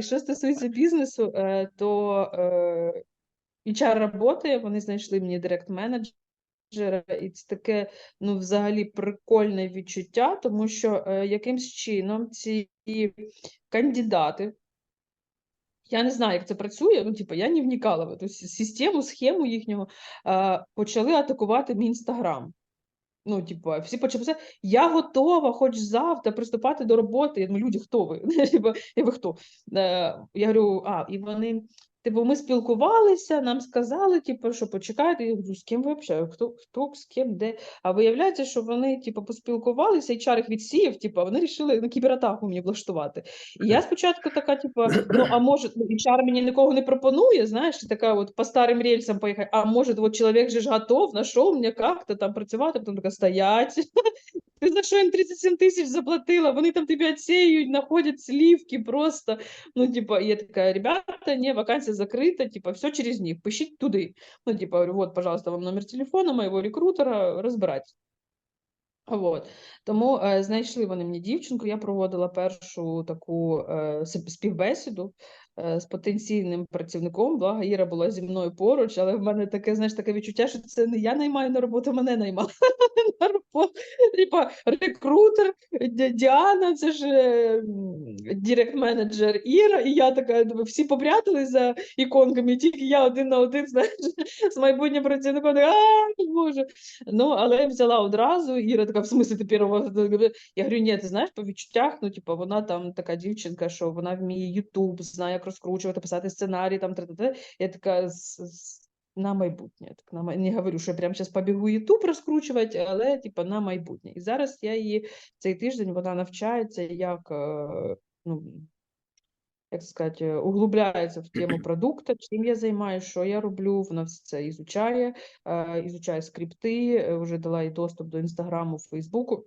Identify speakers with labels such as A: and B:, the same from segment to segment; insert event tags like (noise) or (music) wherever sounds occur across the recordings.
A: Що стосується бізнесу, е, то е, HR працює, вони знайшли мені директ-менеджера, і це таке, ну, взагалі, прикольне відчуття, тому що е, якимсь чином ці кандидати, я не знаю, як це працює, ну, типу, я не вникала в систему, схему їхнього, е, почали атакувати мій інстаграм. Ну, типу, всі почали я готова, хоч завтра приступати до роботи. Я думаю, люди, хто ви? (laughs) Е, Я говорю, а, і вони, типу, ми спілкувалися, нам сказали, типу, що почекайте. Я говорю, з ким ви взагалі? Хто, хто, з ким, де? А виявляється, що вони, типу, поспілкувалися, і чар їх відсіяв, типу, вони вирішили на кібератаку мені влаштувати. І я спочатку така, типу, ну, а може, ну, чар мені нікого не пропонує, знаєш, така от по старим рельсам поїхати, а може, от чоловік же ж готов, знайшов мені як-то там працювати, потім така, стоять, ти за що їм 37 тисяч заплатила? Вони там тебе відсіюють, знаходять слівки просто. Ну, типа, я така, ребята, ні, вакансія закрита, типа, все через них, пишіть туди. Ну, типа, вот, пожалуйста, вам номер телефона моего рекрутера, розбирайтесь. Вот. Тому е, знайшли вони мені дівчинку. Я проводила першу таку е, співбесіду е, з потенційним працівником. Благо Іра була зі мною поруч, але в мене таке, знаєш, таке відчуття, що це не я наймаю на роботу, мене наймали (laughs) на. Типа рекрутер Діана, це ж е, директ-менеджер Іра, і я така всі попрятали за іконками, тільки я один на один (laughs) знаєш, з майбутнім працівником. А, Боже. Ну, але я взяла одразу, Іра така, в смислі ти первого? Я говорю, ні, ти знаєш, по відчуттях, ну, типу, вона там така дівчинка, що вона вміє Ютуб, знає, як розкручувати, писати сценарій, там, тра-та-та. Я така, на майбутнє. Так, на, Не говорю, що я прямо зараз побігу Ютуб розкручувати, але типу, на майбутнє. І зараз я її цей тиждень вона навчається, як ну, як сказати, углубляється в тему продукту, чим я займаюся, що я роблю, вона все це ізучає, ізучає скрипти, вже дала їй доступ до інстаграму, Фейсбуку.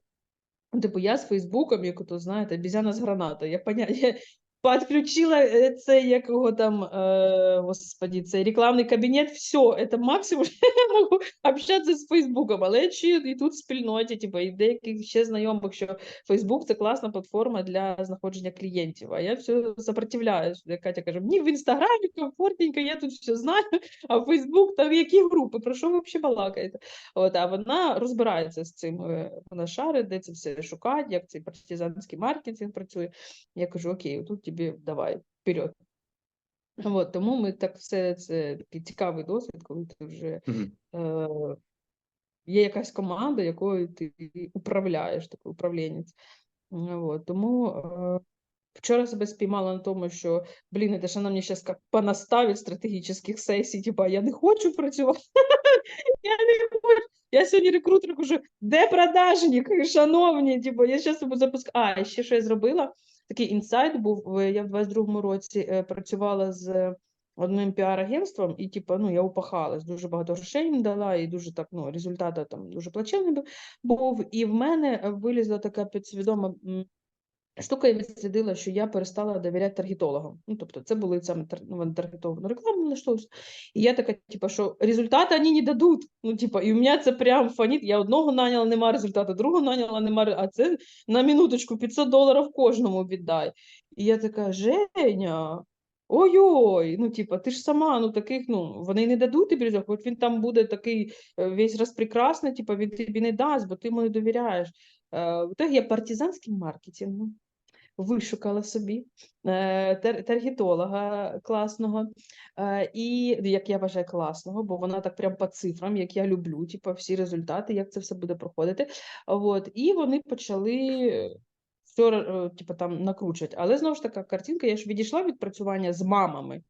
A: Типу, я з Фейсбуком, як то знаєте, обізяна з граната. Я поняття, подключила э, цей, як його там, э, господи, цей рекламний кабінет, все, це максимум, (laughs) що я можу общатися з Фейсбуком, але чи і тут в спільноті, типу, і деяких ще знайомих, що Фейсбук це класна платформа для знаходження клієнтів, а я все сопротивляюсь. Катя каже, мені в Інстаграмі комфортненько, я тут все знаю, а Фейсбук, там які групи, про що ви взагалі балакаєте? От, а вона розбирається з цим, е, вона шарить, де це все шукати, як цей партизанський маркетинг працює. Я кажу, окей, тут тобі давай вперед. От, тому ми так все це такий цікавий досвід, коли ти вже е, є якась команда, якою ти управляєш, такий управлінець. От, тому е, вчора себе спіймала на тому, що блін, це ж вона мені зараз понаставить стратегічних сесій, типа я не хочу працювати. (laughs) Я не хочу. Я сьогодні рекрутер кажу, де продажник, шановні, типу, я зараз буду запускати. А, ще що я зробила? Такий інсайт був. Я в 22-му році е, працювала з одним піар-агентством, і типу, ну, я упахалась, дуже багато грошей їм дала, і дуже так, ну, результат там дуже плачевний був. І в мене вилізла така підсвідома Штука я відслідила, що я перестала довіряти таргетологам. Ну, тобто, це були саме ну, таргетовану рекламу наштовхнувся. І я така, типу, що результати вони не дадуть. Ну, типу, і у мене це прям фаніт. Я одного наняла, нема результату, другого наняла, нема а це на минуточку 500 доларів кожному віддай. І я така, Женя. Ой-ой, ну типа, ти ж сама, ну таких, ну вони не дадуть тобі, хоч він там буде такий е, весь розпрекрасний, типа він тобі не дасть, бо ти йому не довіряєш. Е, так я партизанським маркетингом вишукала собі е, таргетолога класного, е, і як я вважаю, класного, бо вона так прям по цифрам, як я люблю, типу, всі результати, як це все буде проходити. От, І вони почали. Все, типу, там накручувати. Але знову ж така картинка, я ж відійшла від працювання з мамами,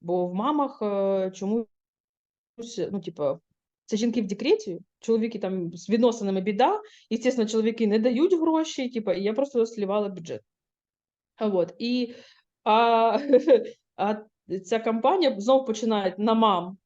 A: бо в мамах чомусь, ну, типу, це жінки в декреті, чоловіки там з відносинами біда, і, звісно, чоловіки не дають гроші, типу, і я просто слівала бюджет. От. І а, (laughs) а ця компанія знову починає на мам.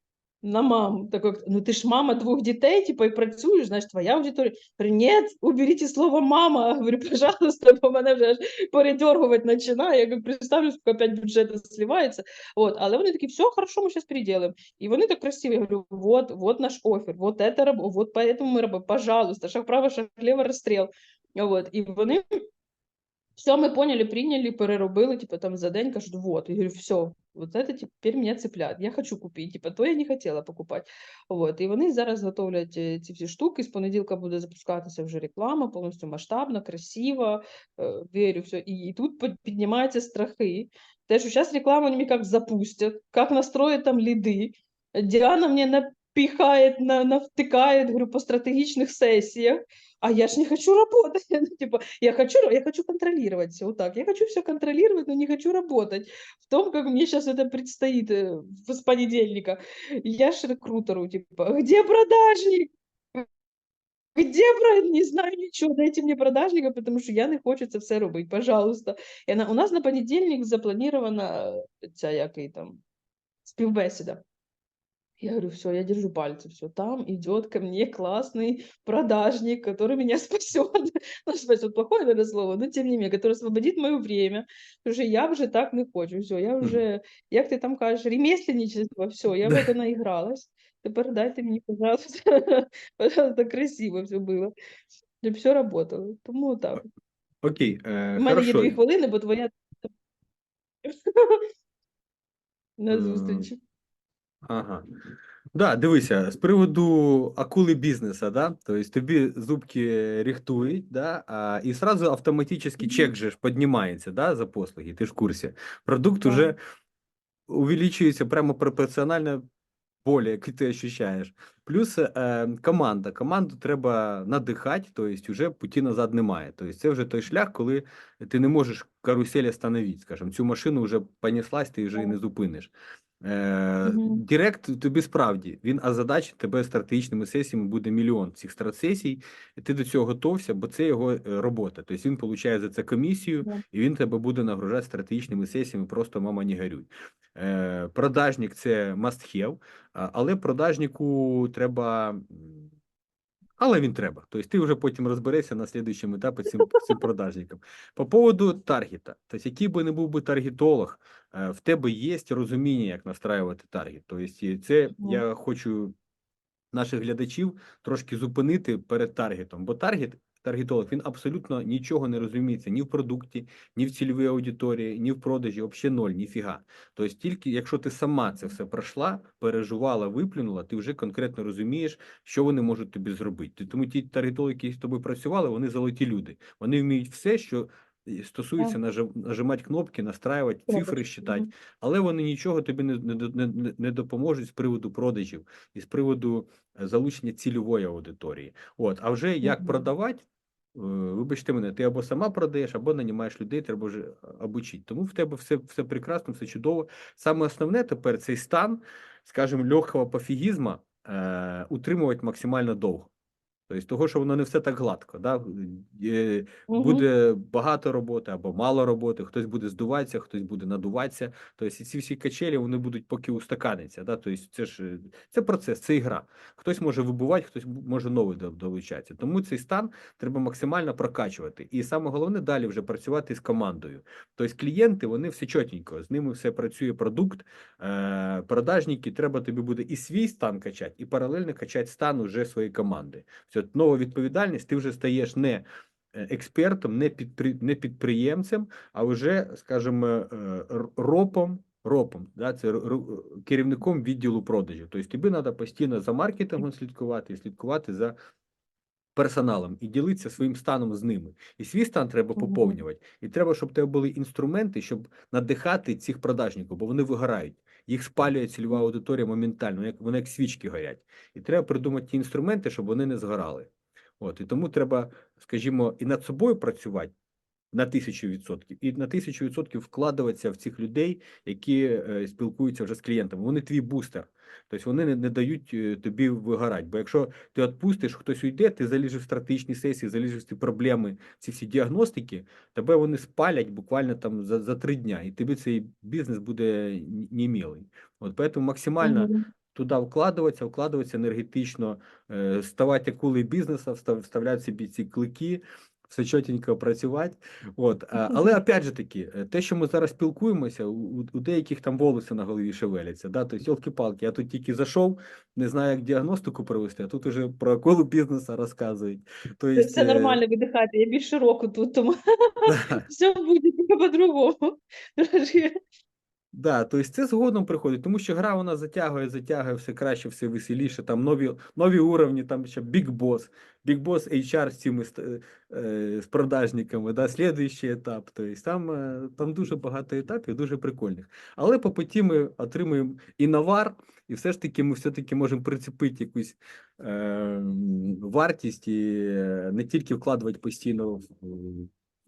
A: На мам, такой, ну ти ж мама двох дітей, типу, і працюєш, значить, твоя аудиторія. Говорю, ні, уберіть слово мама. (laughs) Говорю, пожалуйста, бо мене вже передергувати починає. Я говорю, представлю, сколько опять бюджету сливається. От. Але вони такі, все, хорошо, ми зараз переделаем. І вони так красиво, я говорю, вот, вот наш офер, вот это, вот поэтому ми робимо, пожалуйста, шаг право, шаг лево, розстріл. От. І вони Все, мы поняли, приняли, переробили, типа там за день кажуть, вот. Я говорю, все, вот это теперь меня цепляет, я хочу купити, типа, то я не хотіла покупати. Вот. І вони зараз готовлять е, ці всі штуки, з понеділка буде запускатися вже реклама, повністю масштабна, красива, е, вірю, все. І, і тут під- піднімаються страхи, те, що зараз рекламу они как запустят, как настроят там лиды. Диана мне напихает, на, навтыкает, говорю, по стратегичных сессиях, а я ж не хочу работать. (laughs) Ну, типа, я хочу, я хочу контролировать все вот так. Я хочу все контролировать, но не хочу работать. В том, как мне сейчас это предстоит э, в- с понедельника. Я ж рекрутеру, типа, где продажник? Где про не знаю нічого, дайте мені продажника, потому що я не хочу це все робити, пожалуйста. І на, у нас на понедільник запланована е, ця який там співбесіда. Я говорю, все, я держу пальцы, все, там идет ко мне классный продажник, который меня (laughs) спасет. Ну, спасет плохое, наверное, слово, но тем не менее, который освободит мое время. Потому что я вже так не хочу. Все, я вже, як ти там кажеш, ремесленничество, все, я в это наигралась. Тепер дайте мені, пожалуйста, (laughs) пожалуйста, красиво все було. Щоб все работало. Тому так.
B: Окей, е,
A: У мене є
B: хорошо.
A: дві хвилини, бо твоя (laughs) на
B: М.
A: зустрічі.
B: Ага. Да, дивися, з приводу акули бізнесу, да, тобто тобі зубки рихтують, да, а, і сразу автоматично чек же ж піднімається, да, за послуги, ти ж в курсі. Продукт уже увеличується прямо пропорціонально болі, які ти ощущаєш. Плюс е, команда. Команду треба надихати, тобто вже путі назад немає. Тобто це вже той шлях, коли ти не можеш карусель остановити, скажімо, цю машину вже понеслась, ти вже і не зупиниш. Е. Директ тобі справді він озадачить тебе стратегічними сесіями буде мільйон цих стратсесій, і ти до цього готовся, бо це його е, робота. Тобто він получає за це комісію, і він тебе буде нагружати стратегічними сесіями, просто мама не горюй. Е, продажник це must have, але продажнику треба. Але він треба. Тобто ти вже потім розберешся на слідчому етапі цим, цим (laughs) продажником. По поводу таргета. Тобто, який би не був би таргетолог, е, в тебе є розуміння, як настраювати таргет. Тобто, це я хочу наших глядачів трошки зупинити перед таргетом. Бо таргет, таргетолог, він абсолютно нічого не розуміється ні в продукті, ні в цільовій аудиторії, ні в продажі, взагалі ноль, ніфіга. Тобто, тільки якщо ти сама це все пройшла, переживала, виплюнула, ти вже конкретно розумієш, що вони можуть тобі зробити. Тому ті таргетологи, які з тобою працювали, вони золоті люди. Вони вміють все, що е, стосується нажи- нажимати кнопки, настраювати, цифри считати, але вони нічого тобі не, не, не, допоможуть з приводу продажів і з приводу е, залучення цільової аудиторії. От, а вже як продавати, вибачте мене, ти або сама продаєш, або нанімаєш людей, треба вже обучити. Тому в тебе все, все прекрасно, все чудово. Саме основне тепер цей стан, скажімо, легкого пофігізму е, утримувати максимально довго. Тобто, того, що воно не все так гладко. Да? Буде багато роботи або мало роботи, хтось буде здуватися, хтось буде надуватися. Тобто ці всі качелі вони будуть поки устаканиться. Да? Тобто це ж це процес, це ігра. Хтось може вибувати, хтось може новий до- долучатися. Тому цей стан треба максимально прокачувати. І саме головне далі вже працювати з командою. Тобто клієнти вони все чотенько, з ними все працює продукт, е, продажники, треба тобі буде і свій стан качати, і паралельно качати стан уже своєї команди. Все, нова відповідальність, ти вже стаєш не е, експертом, не, підпри, не підприємцем, а вже, скажімо, е, ропом. Ропом, да, це керівником відділу продажів. Тобто тобі треба постійно за маркетингом слідкувати і слідкувати за персоналом і ділитися своїм станом з ними. І свій стан треба поповнювати. І треба, щоб у тебе були інструменти, щоб надихати цих продажників, бо вони вигорають. Їх спалює цільова аудиторія моментально, як вони як свічки горять. І треба придумати ті інструменти, щоб вони не згорали. От і тому треба, скажімо, і над собою працювати на тисячу відсотків, і на тисячу відсотків вкладуватися в цих людей, які е, спілкуються вже з клієнтами. Вони твій бустер. Тобто вони не, не дають е, тобі вигорати. Бо якщо ти відпустиш, хтось уйде, ти залізеш в стратегічні сесії, залізеш в ці проблеми, ці всі діагностики, тебе вони спалять буквально там за, за три дня, і тобі цей бізнес буде німілий. От поэтому максимально туди вкладуватися, вкладуватися енергетично, е, ставати акулою бізнесу, встав- вставляти собі ці клики, все чотенько працювати. От, але опять же таки, е, те, що ми зараз спілкуємося, у, у- деяких там волоси на голові шевеляться. Да? Тобто, йолки-палки, я тут тільки зайшов, не знаю, як діагностику провести, а тут уже про колу бізнесу розказують. Тобто,
A: Це
B: е,
A: нормально видихати, я більше року тут, тому (laughs) (laughs) все буде по-другому.
B: Да, тобто це згодом приходить, тому що гра вона затягує, затягує все краще, все веселіше. Там нові, нові уровні, там ще Big Boss, Big Boss HR з цими ст- е, з продажниками, да, слідуючий етап. Тобто там, е, там дуже багато етапів, дуже прикольних. Але по путі ми отримуємо і навар, і все ж таки ми все-таки можемо прицепити якусь е, вартість і е, не тільки вкладувати постійно в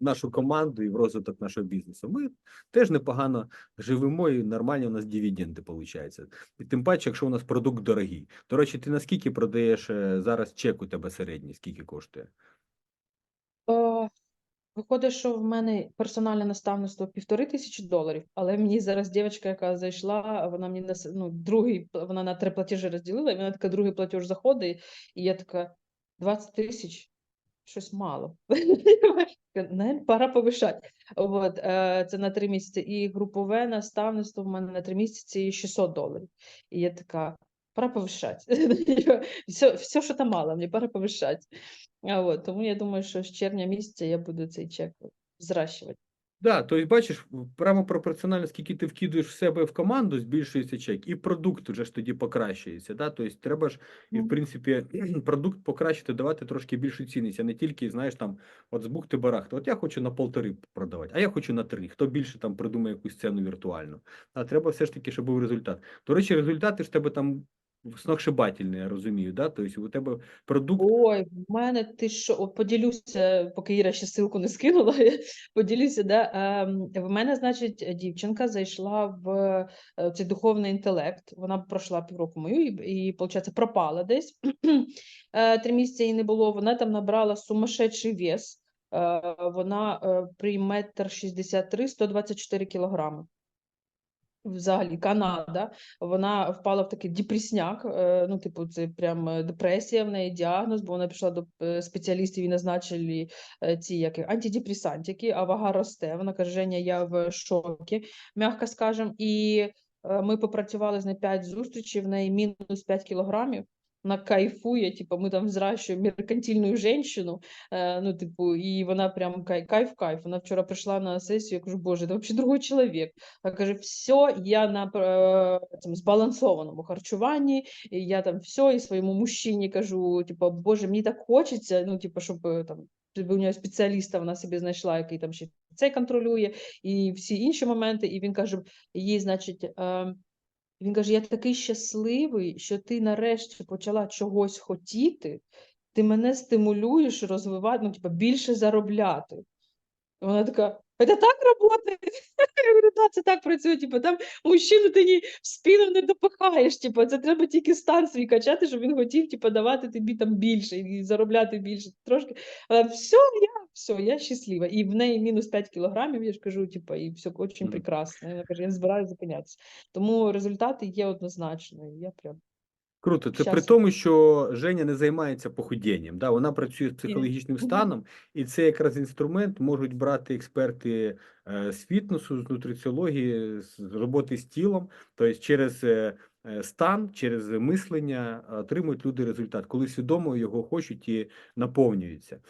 B: нашу команду і в розвиток нашого бізнесу. Ми теж непогано живемо і нормальні у нас дивіденди виходить. І тим паче, якщо у нас продукт дорогий. До речі, ти наскільки продаєш е, зараз чек у тебе середній, скільки коштує?
A: Е, Виходить, що в мене персональне наставництво півтори тисячі доларів, але мені зараз дівчинка, яка зайшла, вона мені нас- ну, другий, вона на три платежі розділила, і вона така другий платеж заходить, і я така 20 тисяч, щось мало. (laughs) Пора повишати. От, е, це на три місяці. І групове наставництво в мене на три місяці 600 доларів. І я така, пора повишати. (laughs) Все, все, що там мало, мені пора повишати. От, тому я думаю, що з червня місяця я буду цей чек зращувати.
B: Да, тобто, бачиш, прямо пропорціонально, скільки ти вкидуєш в себе в команду, збільшується чек, і продукт вже ж тоді покращується. Да? Тобто треба ж, і в принципі, (clears throat) продукт покращити, давати трошки більшу цінність, а не тільки, знаєш, там, от з бухти барахти. От я хочу на полтори продавати, а я хочу на три. Хто більше там придумає якусь ціну віртуальну. А треба все ж таки, щоб був результат. До речі, результати ж тебе там сногсшибательні, я розумію, да? Тобто у тебе продукт
A: Ой, в мене ти що, поділюся, поки Іра ще ссылку не скинула, (laughs) поділюся, да. ем, В мене, значить, дівчинка зайшла в е, цей духовний інтелект. Вона пройшла півроку мою і, і виходить, пропала десь. (clears throat) Е, Три місяці її не було. Вона там набрала сумасшедший вес. Е, Вона при метр шістдесят три, 124 кілограми. Взагалі, Канада, вона впала в такий депресняк. е, Ну, типу, це прям е, депресія в неї діагноз, бо вона пішла до е, спеціалістів і назначили ці як антидепресантики, а вага росте. Вона каже: Женя, я в шокі, м'яко скажем. І ми попрацювали з нею 5 зустрічей, в неї мінус 5 кілограмів. Вона кайфує, типу, ми там взращуємо меркантильну жінку, ну, типу, і вона прям кай- кайф, кайф. Вона вчора прийшла на сесію, я кажу, боже, це взагалі другой чоловік. Вона каже, все, я на е, цьому збалансованому харчуванні, і я там все, і своєму мужчині кажу, типу, боже, мені так хочеться, ну, типу, щоб там у нього спеціаліста вона собі знайшла, який там ще це контролює, і всі інші моменти. І він каже, їй, значить, він каже: Я такий щасливий, що ти нарешті почала чогось хотіти, ти мене стимулюєш розвивати, ну, типу, більше заробляти. І Вона така, це так працює? (laughs) Я говорю, так, це так працює. Типу, там мужчину ти ні в спину не допихаєш. Типу, це треба тільки стан свій качати, щоб він хотів типу, давати тобі там більше і заробляти більше. Трошки. Але все, я все, я щаслива. І в неї мінус 5 кілограмів, я ж кажу, типу, і все дуже прекрасно. Вона каже, я не збираюся зупинятися. Тому результати є однозначно. Я прям
B: Круто. Це при тому, що Женя не займається похудінням. Да? Вона працює з психологічним станом, і це якраз інструмент можуть брати експерти е, з фітнесу, з нутриціології, з роботи з тілом. Тобто через е, е, стан, через мислення отримують люди результат, коли свідомо його хочуть і наповнюються.